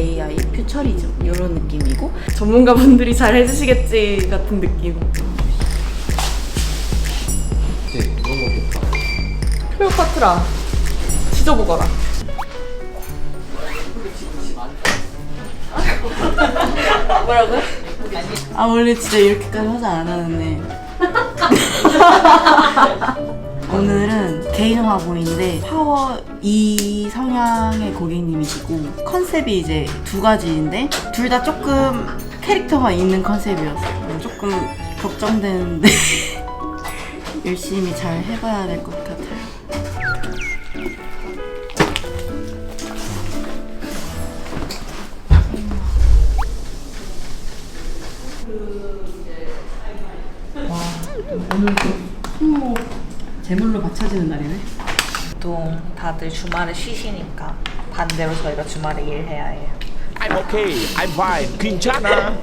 AI 퓨처리즘 이런 느낌이고 전문가분들이 잘 해주시겠지 같은 느낌. 이제 그런 거겠다. 클레오파트라 지져보거라. 뭐라고요? 아 원래 진짜 이렇게까지 화장 안 하는데 오늘은 개인 화 보인데 파워 2 성향의 고객님이시고 컨셉이 이제 두 가지인데 둘 다 조금 캐릭터가 있는 컨셉이었어요 조금 걱정되는데 열심히 잘 해봐야 될 것 같아요. 손목 제물로 받쳐지는 날이네 보통 다들 주말에 쉬시니까 반대로 저희가 주말에 일해야 해요. I'm okay. I'm fine. 괜찮아.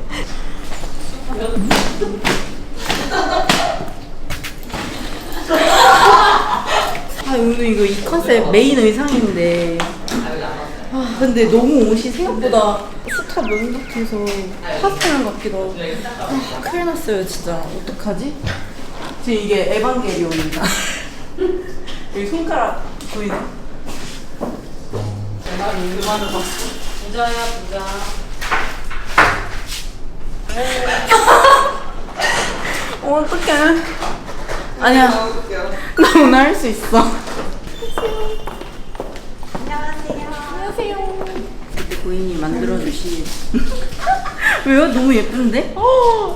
아 오늘 이거 이 컨셉 메인 의상인데 아 근데 너무 옷이 생각보다 스타 면도해서 파스텔 같기도 하고 아, 큰일 났어요 진짜 어떡하지? 지금 이게 에반게리온입니다 여기 손가락 보이네? 내가 궁금하는 거. 부자야 부자. 어, 어떡해. 아니야. 나 오늘 할 수 있어. 고객님 만들어주신 왜요? 너무 예쁜데?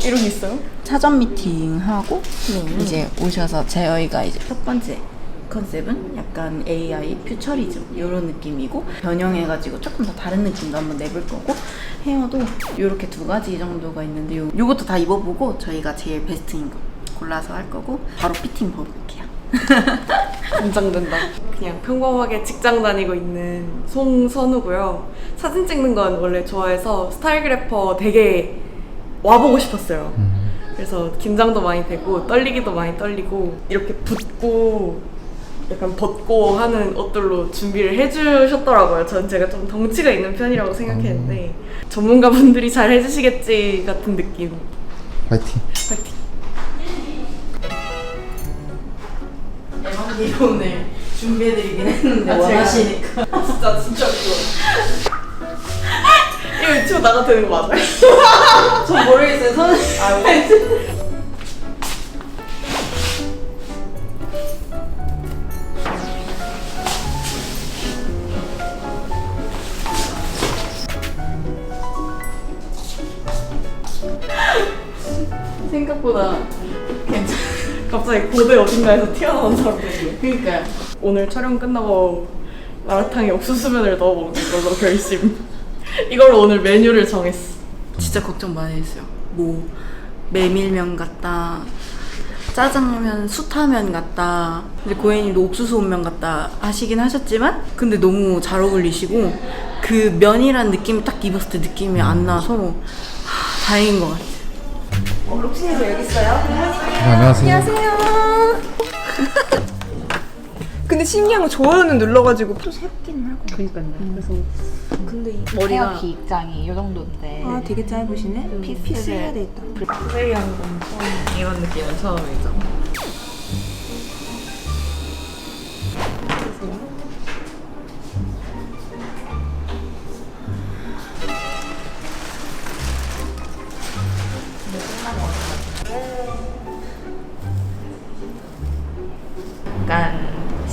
이런 게 있어요? 사전 미팅 하고 이제 오셔서 저희가 이제 첫 번째 컨셉은 약간 AI 퓨처리즘 이런 느낌이고 변형해가지고 조금 더 다른 느낌도 한번 내볼 거고 헤어도 이렇게 두 가지 정도가 있는데 요, 요것도 다 입어보고 저희가 제일 베스트인 거 골라서 할 거고 바로 피팅 보여볼게요 긴장된다. 그냥 평범하게 직장 다니고 있는 송선우고요. 사진 찍는 건 원래 좋아해서 스타일그래퍼 되게 와보고 싶었어요. 그래서 긴장도 많이 되고 떨리기도 많이 떨리고 이렇게 붓고 약간 벗고 하는 옷들로 준비를 해주셨더라고요. 전 제가 좀 덩치가 있는 편이라고 생각했는데 전문가분들이 잘 해주시겠지 같은 느낌. 파이팅. 파이팅. 에반게리온을 준비해드리긴 했는데 아, 원하시니까 진짜 진짜 웃겨. 이거 유튜브 나가 되는 거 맞아요? 전 모르겠어요 선 아, 생각보다 괜찮 갑자기 고대 어딘가에서 튀어나온 사람들이. 그러니까 오늘 촬영 끝나고 마라탕에 옥수수면을 넣어 먹는 걸로 결심. 이걸로 오늘 메뉴를 정했어. 진짜 걱정 많이 했어요. 뭐 메밀면 같다 짜장면 수타면 같다. 근데 고객님도 옥수수 온면 같다 하시긴 하셨지만 근데 너무 잘 어울리시고 그 면이란 느낌이 딱 입었을 때 느낌이 안 나서 하, 다행인 것 같아요 네, 안녕하세요. 근데 신기한 건 좋아요는 눌러가지고 머리가 헤어 기장이 이 정도인데 아 되게 짧으시네. 피, 피스 해야 되겠다. 프레이한 건 처음, 이런 느낌은 처음이죠.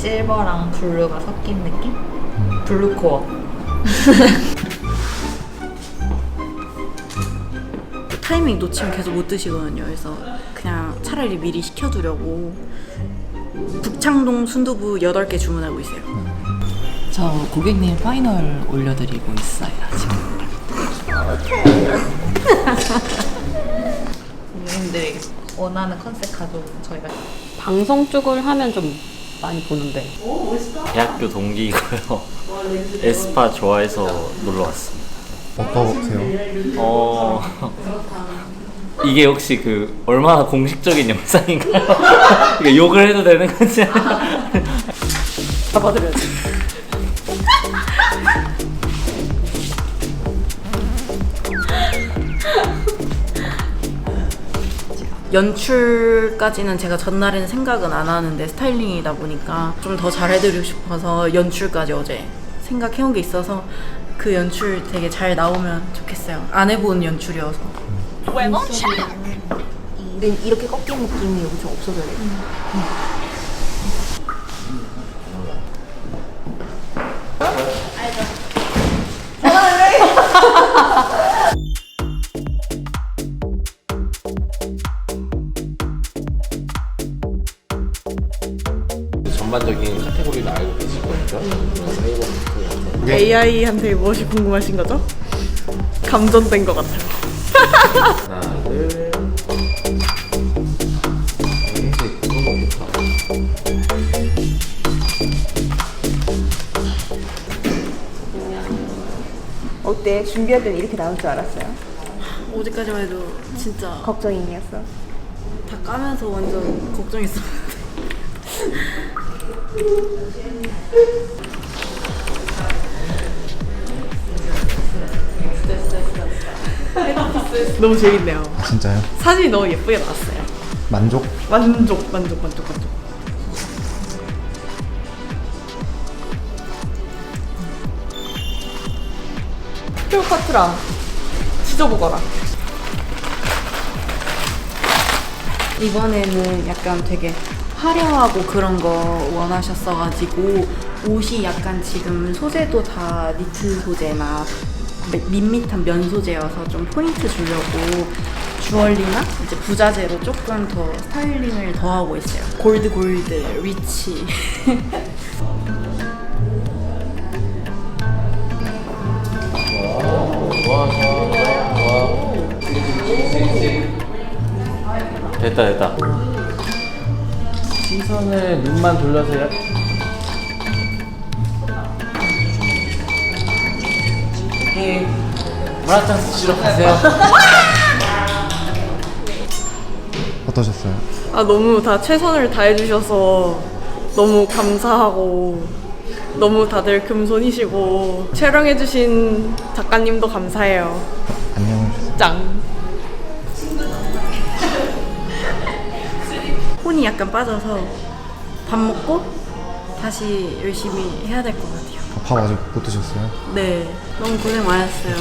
실버랑 블루가 섞인 느낌? 블루코어. 타이밍 놓치면 계속 못 드시거든요 그래서 그냥 차라리 미리 시켜두려고 북창동 순두부 8개 주문하고 있어요 저 고객님 파이널 올려드리고 있어요 지금. 고객님들이 원하는 컨셉 가져오면 저희가 방송 쪽을 하면 좀 많이 보는데 대학교 동기이고요. 에스파 좋아해서 놀러 왔습니다. 어떠세요? 어 이게 혹시 그 얼마나 공식적인 영상인가요? 이게 욕을 해도 되는 건지? 잡아드려야지. 연출까지는 제가 전날에는 생각은 안 하는데 스타일링이다 보니까 좀 더 잘해드리고 싶어서 연출까지 어제 생각해온 게 있어서 그 연출 되게 잘 나오면 좋겠어요. 안 해본 연출이어서. 이런 이렇게 꺾인 느낌이 여기 좀 없어져야 돼. 전반 거니까 AI한테 무엇이 궁금하신 거죠? 감전된 것 같아요. 하나 둘 어때? 준비할 때는 이렇게 나올 줄 알았어요? 어제까지만 해도 진짜 걱정이었어. 다 까면서 완전 걱정했었는데. 너무 재밌네요. 진짜요? 사진이 너무 예쁘게 나왔어요. 만족? 만족, 만족, 만족, 만족. 클레오파트라 지져보거라. 이번에는 약간 되게 화려하고 그런 거 원하셨어가지고 옷이 약간 지금 소재도 다 니트 소재나 미- 밋밋한 면 소재여서 좀 포인트 주려고 주얼리나 이제 부자재로 조금 더 스타일링을 더 하고 있어요. 골드 골드 리치. 됐다 됐다 시선을 눈만 돌려서요 오케이 물한잔 드시러 가세요 어떠셨어요? 아 너무 다 최선을 다해주셔서 너무 감사하고 너무 다들 금손이시고 촬영해주신 작가님도 감사해요. 주세요. 짱. 혼이 약간 빠져서 밥 먹고 다시 열심히 해야 될 것 같아요. 밥 아직 못 드셨어요? 네, 너무 고생 많았어요.